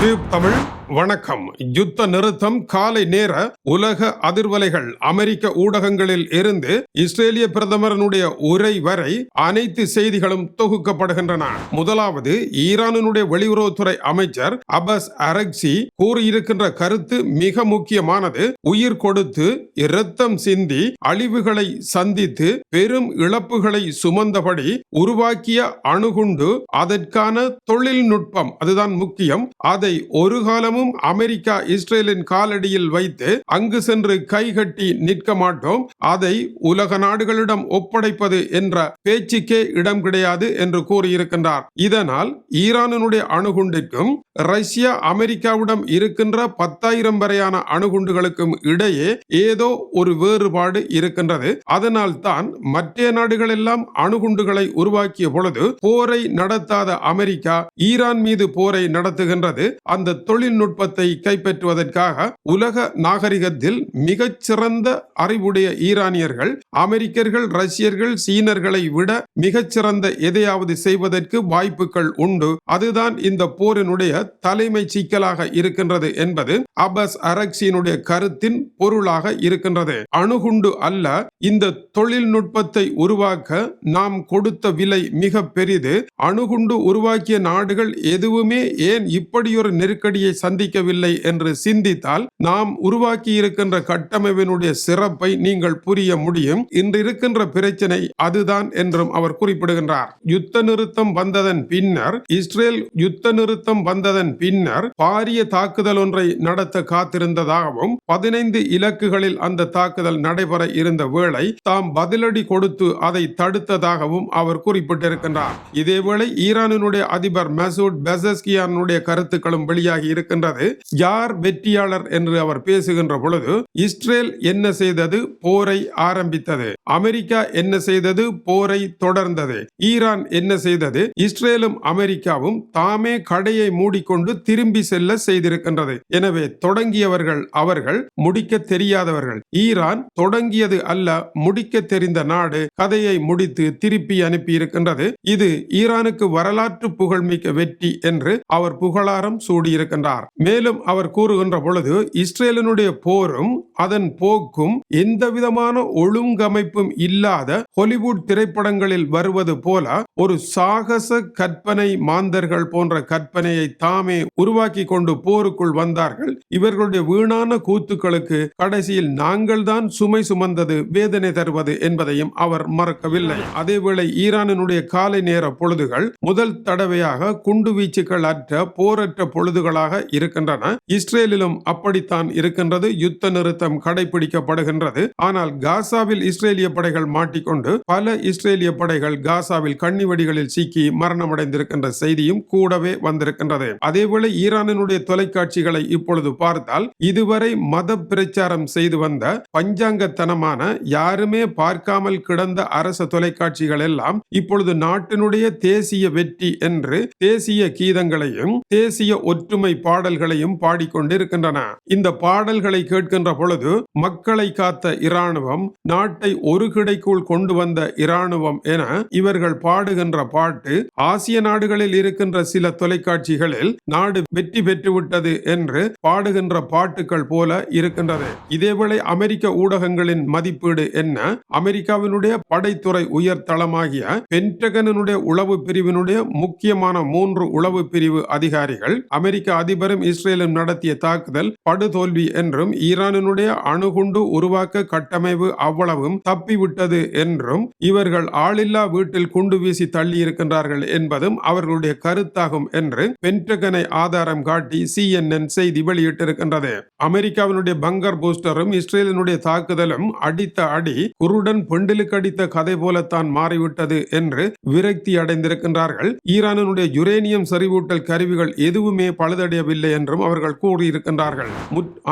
Tube Tamil வணக்கம். யுத்த நிறுத்தம் காலை நேர உலக அதிர்வலைகள் அமெரிக்க ஊடகங்களில் இருந்து இஸ்ரேலிய பிரதமரனுடைய உரை வரை அனைத்து செய்திகளும் தொகுக்கப்படுகின்றன. முதலாவது ஈரானினுடைய வெளியுறவுத்துறை அமைச்சர் அபஸ் அரக்சி கூறியிருக்கின்ற கருத்து மிக முக்கியமானது. உயிர் கொடுத்து இரத்தம் சிந்தி அழிவுகளை சந்தித்து பெரும் இழப்புகளை சுமந்தபடி உருவாக்கிய அணுகுண்டு அதற்கான தொழில்நுட்பம் அதுதான் முக்கியம் அதை ஒரு காலமும் அமெரிக்கா இஸ்ரேலின் காலடியில் வைத்து அங்கு சென்று கைகட்டி நிற்க மாட்டோம். அதை உலக நாடுகளிடம் ஒப்படைப்பது என்ற பேச்சுக்கே இடம் கிடையாது என்று கூறியிருக்கின்றார். இதனால் ஈரானினுடைய அணுகுண்டிற்கும் ரஷ்யா அமெரிக்காவிடம் இருக்கின்ற பத்தாயிரம் வரையான அணுகுண்டுகளுக்கும் இடையே ஏதோ ஒரு வேறுபாடு இருக்கின்றது. அதனால் தான் மற்ற நாடுகள் எல்லாம் அணுகுண்டுகளை உருவாக்கிய பொழுது போரை நடத்தாத அமெரிக்கா ஈரான் மீது போரை நடத்துகின்றது. அந்த தொழில்நுட்ப தொழில்நுட்பத்தை கைப்பற்றுவதற்காக உலக நாகரிகத்தில் மிகச்சிறந்த அறிவுடைய ஈரானியர்கள் அமெரிக்கர்கள் ரஷ்யர்கள் சீனர்களை விட மிகச்சிறந்த எதையாவது செய்வதற்கு வாய்ப்புகள் உண்டு. அதுதான் இந்த போரினுடைய தலைமை சிக்கலாக இருக்கின்றது என்பது அபஸ் அரக்சியினுடைய கருத்தின் பொருளாக இருக்கின்றது. அணுகுண்டு அல்ல இந்த தொழில்நுட்பத்தை உருவாக்க நாம் கொடுத்த விலை மிக பெரிது. அணுகுண்டு உருவாக்கிய நாடுகள் எதுவுமே ஏன் இப்படியொரு நெருக்கடியை சந்திக்கவில்லை என்று சிந்தித்தால் நாம் உருவாக்கி இருக்கின்ற கட்டமைப்பினுடைய சிறப்பை நீங்கள் புரிய முடியும். இன்றிருக்கின்ற பிரச்சனை அதுதான் என்றும் அவர் குறிப்பிடுகின்றார். யுத்த நிறுத்தம் வந்ததன் பின்னர் இஸ்ரேல் யுத்த நிறுத்தம் வந்ததன் பின்னர் பாரிய தாக்குதல் ஒன்றை நடத்த காத்திருந்ததாகவும் பதினைந்து இலக்குகளில் அந்த தாக்குதல் நடைபெற இருந்த வேளை தாம் பதிலடி கொடுத்து அதை தடுத்ததாகவும் அவர் குறிப்பிட்டிருக்கின்றார். இதேவேளை ஈரானினுடைய அதிபர் மசூத் பெசஸ்கியானுடைய கருத்துக்களும் வெளியாகி இருக்கின்றன. இருக்கின்றது யார் வெற்றியாளர் என்று அவர் பேசுகின்ற பொழுது இஸ்ரேல் என்ன செய்தது? போரை ஆரம்பித்தது. அமெரிக்கா என்ன செய்தது? போரை தொடர்ந்தது. ஈரான் என்ன செய்தது? இஸ்ரேலும் அமெரிக்காவும் தாமே கடையை மூடிக்கொண்டு திரும்பி செல்ல செய்திருக்கின்றது. எனவே தொடங்கியவர்கள் அவர்கள் முடிக்க தெரியாதவர்கள். ஈரான் தொடங்கியது அல்ல முடிக்க தெரிந்த நாடு கதையை முடித்து திருப்பி அனுப்பி இருக்கின்றது இது ஈரானுக்கு வரலாற்று புகழ்மிக்க வெற்றி என்று அவர் புகழாரம் சூடியிருக்கின்றார். மேலும் அவர் கூறுகின்ற பொழுது இஸ்ரேலினுடைய போரும் அதன் போக்கும் எந்த விதமான ஒழுங்கமைப்பு ஒழுங்கமைப்பும் இல்லாத ஹாலிவுட் திரைப்படங்களில் வருவது போல ஒரு சாகச கற்பனை மாந்தர்கள் போன்ற கற்பனையை தாமே உருவாக்கி கொண்டு போருக்குள் வந்தார்கள். இவர்களுடைய வீணான கூத்துக்களுக்கு கடைசியில் நாங்கள் தான் சுமை சுமந்தது வேதனை தருவது என்பதையும் அவர் மறக்கவில்லை. அதேவேளை ஈரானினுடைய காலை நேர பொழுதுகள் முதல் தடவையாக குண்டு வீச்சுகள் அற்ற போரற்ற பொழுதுகளாக இருக்கின்றன. இஸ்ரேலிலும் அப்படித்தான் இருக்கின்றது. யுத்த நிறுத்தம் கடைபிடிக்கப்படுகின்றது. ஆனால் காசாவில் இஸ்ரேலிய படைகள் மாட்டிக்கொண்டு பல இஸ்ரேலிய படைகள் காசாவில் கண்ணிவெடிகளில் சிக்கி மரணமடைந்திருக்கின்ற செய்தியும் கூடவே வந்திருக்கின்றது. அதேவேளை ஈரானினுடைய தொலைக்காட்சிகளை இப்பொழுது பார்த்தால் இதுவரை மத பிரச்சாரம் செய்து வந்த பஞ்சாங்கத்தனமான யாருமே பார்க்காமல் கிடந்த அரச தொலைக்காட்சிகள் எல்லாம் இப்பொழுது நாட்டினுடைய தேசிய வெற்றி என்று தேசிய கீதங்களையும் தேசிய ஒற்றுமை பாடல்களையும் பாடிக்கொண்டிருக்கின்றன. இந்த பாடல்களை கேட்கின்ற பொழுது மக்களை காத்த இராணுவம் நாட்டை ஒரு கிடைக்குள் கொண்டு வந்த இராணுவம் என இவர்கள் பாடுகின்ற பாட்டு ஆசிய நாடுகளில் இருக்கின்ற சில தொலைக்காட்சிகளில் நாடு வெற்றி பெற்றுவிட்டது என்று பாடுகின்ற பாட்டுகள் போல இருக்கின்றது. இதேவேளை அமெரிக்க ஊடகங்களின் மதிப்பீடு என்ன? அமெரிக்காவினுடைய படைத்துறை உயர்தளமாகிய பென்டகனுடைய உளவு பிரிவினுடைய முக்கியமான மூன்று உளவு பிரிவு அதிகாரிகள் அமெரிக்க அதிபரும் இஸ்ரேலும் நடத்திய தாக்குதல் படுதோல்வி என்றும் ஈரானினுடைய அணுகுண்டு உருவாக்க கட்டமைப்பு அவ்வளவும் தப்பிவிட்டது என்றும் இவர்கள் ஆளில்லா வீட்டில் குண்டு வீசி தள்ளி இருக்கின்றார்கள் என்பதும் அவர்களுடைய கருத்தாகும் என்று பென்டகனை ஆதாரம் காட்டி சிஎன்என் செய்தி வெளியிட்டிருக்கின்றது. அமெரிக்காவினுடைய பங்கர் பூஸ்டரும் இஸ்ரேலினுடைய தாக்குதலும் அடித்த அடி குருடன் பெண்டிலுக்கு அடித்த கதை போலத்தான் மாறிவிட்டது என்று விரக்தி அடைந்திருக்கின்றார்கள். ஈரானுடைய யுரேனியம் செறிவூட்டல் கருவிகள் எதுவுமே பழுதடையவில்லை என்றும் அவர்கள் கூறியிருக்கின்றார்கள்.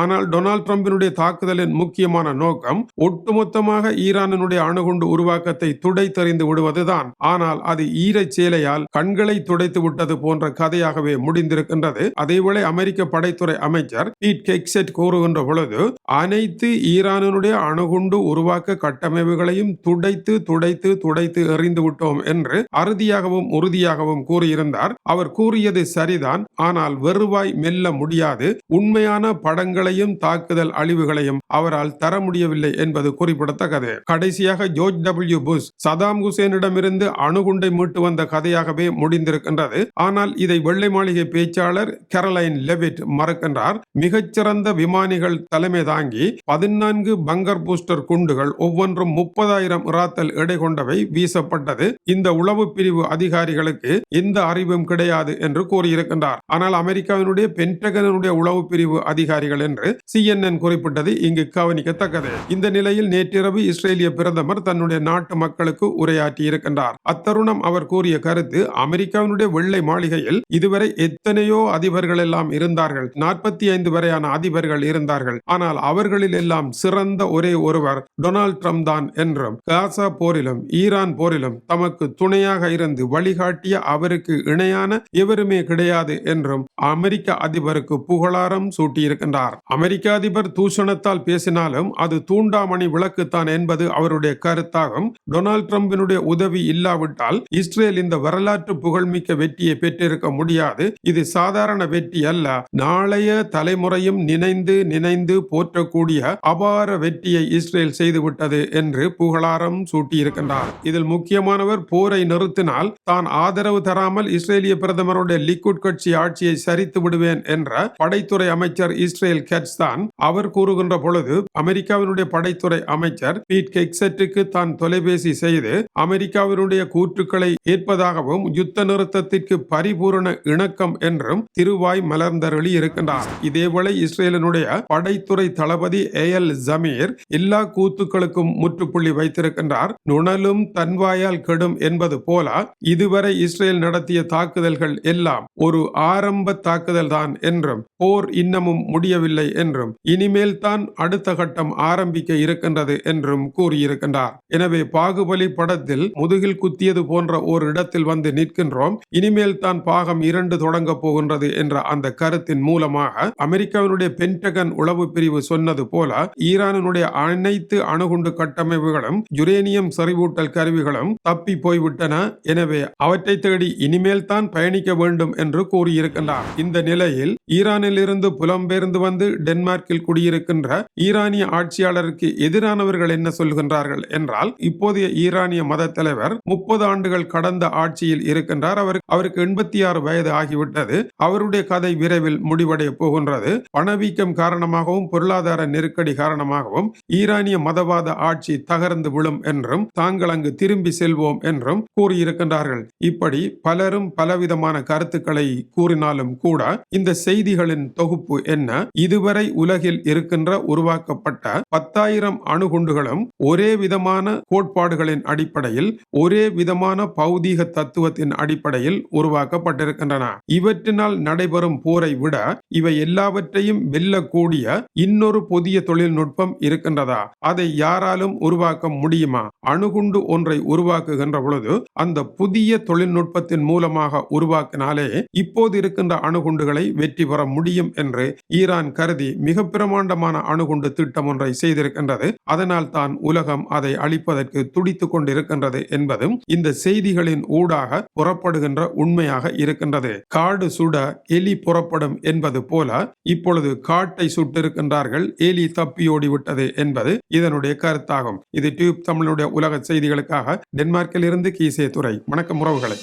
ஆனால் டொனால்ட் ட்ரம்பினுடைய தாக்குதலின் முக்கியமான நோக்கம் ஒட்டுமொத்தமாக ஈரான் ஈரானனுடைய அணுகுண்டு உருவாக்கத்தை துடைத்தறிந்து விடுவதுதான். ஆனால் அது ஈரச் சேலையால் கண்களை துடைத்து விட்டது போன்ற கதையாகவே முடிந்திருக்கின்றது. அதேவேளை அமெரிக்க படைத்துறை அமைச்சர் பீட் கெக்செட் கூறுகின்ற பொழுது அனைத்து ஈரானனுடைய அணுகுண்டு உருவாக்க கட்டமைப்புகளையும் துடைத்து துடைத்து துடைத்து எறிந்து விட்டோம் என்று அறுதியாகவும் உறுதியாகவும் கூறியிருந்தார். அவர் கூறியது சரிதான். ஆனால் வெறுவாய் மெல்ல முடியாது. உண்மையான படங்களையும் தாக்குதல் அழிவுகளையும் அவரால் தர முடியவில்லை என்பது குறிப்பிடத்தக்கது. கடைசியாக ஜோர்ஜ் டபிள்யூ புஷ் சதாம் ஹுசேனிடமிருந்து அணுகுண்டை மீட்டு வந்த கதையாகவே முடிந்திருக்கின்றது. ஆனால் இதை வெள்ளை மாளிகை பேச்சாளர் கெரலைன் லெவிட் மறுக்கின்றார். மிகச்சிறந்த விமானிகள் தலைமை தாங்கி பதினான்கு பங்கர் பூஸ்டர் குண்டுகள் ஒவ்வொன்றும் முப்பதாயிரம் இராத்தல் எடை கொண்டவை வீசப்பட்டது. இந்த உளவு பிரிவு அதிகாரிகளுக்கு எந்த அறிவும் கிடையாது என்று கூறியிருக்கின்றார். ஆனால் அமெரிக்காவினுடைய பென்டகனுடைய உளவு பிரிவு அதிகாரிகள் என்று சிஎன்என் குறிப்பிட்டது இங்கு கவனிக்கத்தக்கது. இந்த நிலையில் நேற்றிரவு இஸ்ரேல் ஆஸ்திரேலிய பிரதமர் தன்னுடைய நாட்டு மக்களுக்கு உரையாற்றி இருக்கின்றார். அத்தருணம் அவர் கூறிய கருத்து அமெரிக்காவினுடைய வெள்ளை மாளிகையில் இதுவரை எத்தனையோ அதிபர்கள் எல்லாம் இருந்தார்கள். நாற்பத்தி ஐந்து வரையான அதிபர்கள் இருந்தார்கள். ஆனால் அவர்களில் எல்லாம் சிறந்த ஒரே ஒருவர் டொனால்ட் ட்ரம்ப் தான் என்றும் காசா போரிலும் ஈரான் போரிலும் தமக்கு துணையாக இருந்து வழிகாட்டிய அவருக்கு இணையான எவருமே கிடையாது என்றும் அமெரிக்க அதிபருக்கு புகழாரம் சூட்டியிருக்கின்றார். அமெரிக்க அதிபர் தூஷணத்தால் பேசினாலும் அது தூண்டாமணி விளக்குத்தான் என்பது அவருடைய கருத்தாகும். டொனால்ட் டிரம்பினுடைய உதவி இல்லாவிட்டால் இஸ்ரேல் இந்த வரலாற்று புகழ்மிக்க வெற்றியை பெற்றிருக்க முடியாது. இது சாதாரண வெற்றி அல்ல. நாளைய தலைமுறையும் நினைந்து நினைந்து போற்றக்கூடிய அபார வெற்றியை இஸ்ரேல் செய்துவிட்டது என்று புகழாரம் சூட்டியிருக்கின்றார். இதில் முக்கியமானவர் போரை நிறுத்தினால் தான் ஆதரவு தராமல் இஸ்ரேலிய பிரதமருடைய லிக்குட் கட்சி ஆட்சியை சரித்து விடுவேன் என்ற படைத்துறை அமைச்சர் இஸ்ரேல் கெட்ஸ் தான் அவர் கூறுகின்ற பொழுது அமெரிக்காவினுடைய படைத்துறை அமைச்சர் பீட் கெக்செட்டுக்கு தான் தொலைபேசி செய்து அமெரிக்காவினுடைய கூற்றுக்களை ஏற்பதாகவும் யுத்த நிறுத்தத்திற்கு பரிபூரண இணக்கம் என்றும் திருவாய் மலர்ந்தருளி இருக்கின்றார். இதேவேளை இஸ்ரேலினுடைய படைத்துறை தளபதி ஏ எல் ஜமீர் எல்லா கூத்துக்களுக்கும் முற்றுப்புள்ளி வைத்திருக்கின்றார். நுணலும் தன்வாயால் கெடும் என்பது போல இதுவரை இஸ்ரேல் நடத்திய தாக்குதல்கள் எல்லாம் ஒரு ஆரம்ப தாக்குதல் தான் என்றும் போர் இன்னமும் முடியவில்லை என்றும் இனிமேல் தான் அடுத்த கட்டம் ஆரம்பிக்க இருக்கின்றது என்றும் கூறியிருக்கின்றார் எனவே பாகுபலி படத்தில் முதுகில் குத்தியது போன்ற ஒரு இடத்தில் வந்து நிற்கின்றோம். இனிமேல் தான் பாகம் இரண்டு தொடங்க போகின்றது என்ற அந்த கருத்தின் மூலமாக அமெரிக்காவினுடைய பென்டகன் உளவு பிரிவு சொன்னது போல ஈரானினுடைய அனைத்து அணுகுண்டு கட்டமைப்புகளும் யுரேனியம் செறிவூட்டல் கருவிகளும் தப்பி போய்விட்டன. எனவே அவற்றை தேடி இனிமேல் தான் பயணிக்க வேண்டும் என்று கூறியிருக்கின்றார். இந்த நிலையில் ஈரானில் இருந்து புலம்பெயர்ந்து வந்து டென்மார்க்கில் குடியிருக்கின்ற ஈரானிய ஆட்சியாளருக்கு எதிரானவர்கள் என்ன சொல்ல சொல்கின்றார்கள் என்றால் இப்போதைய ஈரானிய மத தலைவர் முப்பது ஆண்டுகள் கடந்த ஆட்சியில் இருக்கின்றார். அவர் அவருக்கு எண்பத்தி ஆறு வயது ஆகிவிட்டது. அவருடைய கதை விரைவில் முடிவடைய போகின்றது. பணவீக்கம் காரணமாகவும் பொருளாதார நெருக்கடி காரணமாகவும் ஈரானிய மதவாத ஆட்சி தகர்ந்து விழும் என்றும் தாங்கள் அங்கு திரும்பி செல்வோம் என்றும் கூறியிருக்கின்றார்கள். இப்படி பலரும் பலவிதமான கருத்துக்களை கூறினாலும் கூட இந்த செய்திகளின் தொகுப்பு என்ன? இதுவரை உலகில் இருக்கின்ற உருவாக்கப்பட்ட பத்தாயிரம் அணுகுண்டுகளும் ஒரே விதமான கோட்பாடுகளின் அடிப்படையில் ஒரே விதமான பௌதீக தத்துவத்தின் அடிப்படையில் உருவாக்கப்பட்டிருக்கின்றன. இவற்றினால் நடைபெறும் போரை விட இவை எல்லாவற்றையும் வெல்லக்கூடிய இன்னொரு புதிய தொழில்நுட்பம் இருக்கின்றதா? அதை யாராலும் உருவாக்க முடியுமா? அணுகுண்டு ஒன்றை உருவாக்குகின்ற பொழுது அந்த புதிய தொழில்நுட்பத்தின் மூலமாக உருவாக்கினாலே இப்போது இருக்கின்ற அணுகுண்டுகளை வெற்றி பெற முடியும் என்று ஈரான் கருதி மிக பிரமாண்டமான அணுகுண்டு திட்டம் ஒன்றை செய்திருக்கின்றது. அதனால் தான் உலகம் அதை அழிப்பதற்கு துடித்துக் கொண்டிருக்கின்றது என்பதும் இந்த செய்திகளின் ஊடாக புறப்படுகின்ற உண்மையாக இருக்கின்றது. காடு சுட எலி புறப்படும் என்பது போல இப்பொழுது காட்டை சுட்டிருக்கின்றார்கள் எலி தப்பியோடி விட்டது என்பது இதனுடைய கருத்தாகும். இது டியூப் தமிழுடைய உலக செய்திகளுக்காக டென்மார்க்கில் இருந்து கீசே துறை வணக்கம் உறவுகளை.